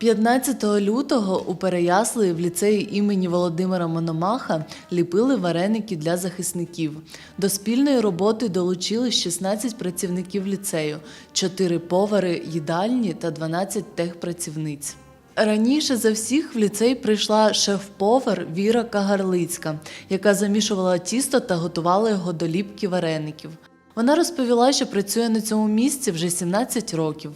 15 лютого у Переяславі в ліцеї імені Володимира Мономаха ліпили вареники для захисників. До спільної роботи долучились 16 працівників ліцею, 4 повари їдальні та 12 техпрацівниць. Раніше за всіх в ліцей прийшла шеф-повар Віра Кагарлицька, яка замішувала тісто та готувала його до ліпки вареників. Вона розповіла, що працює на цьому місці вже 17 років.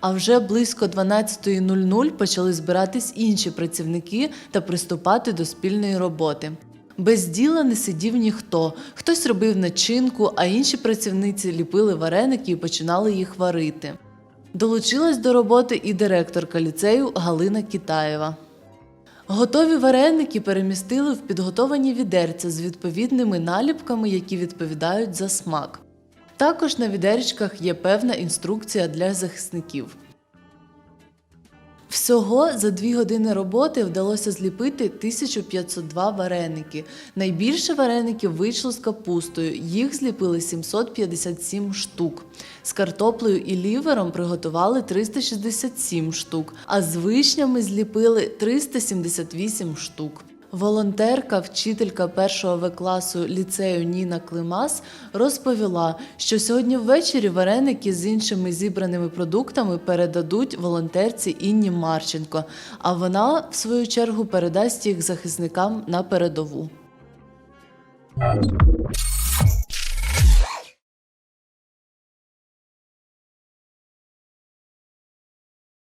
А вже близько 12.00 почали збиратись інші працівники та приступати до спільної роботи. Без діла не сидів ніхто. Хтось робив начинку, а інші працівниці ліпили вареники і починали їх варити. Долучилась до роботи і директорка ліцею Галина Китаєва. Готові вареники перемістили в підготовані відерця з відповідними наліпками, які відповідають за смак. Також на відеречках є певна інструкція для захисників. Всього за дві години роботи вдалося зліпити 1502 вареники. Найбільше вареників вийшло з капустою. Їх зліпили 757 штук. З картоплею і лівером приготували 367 штук, а з вишнями зліпили 378 штук. Волонтерка, вчителька першого В класу ліцею Ніна Климас розповіла, що сьогодні ввечері вареники з іншими зібраними продуктами передадуть волонтерці Інні Марченко, а вона, в свою чергу, передасть їх захисникам на передову.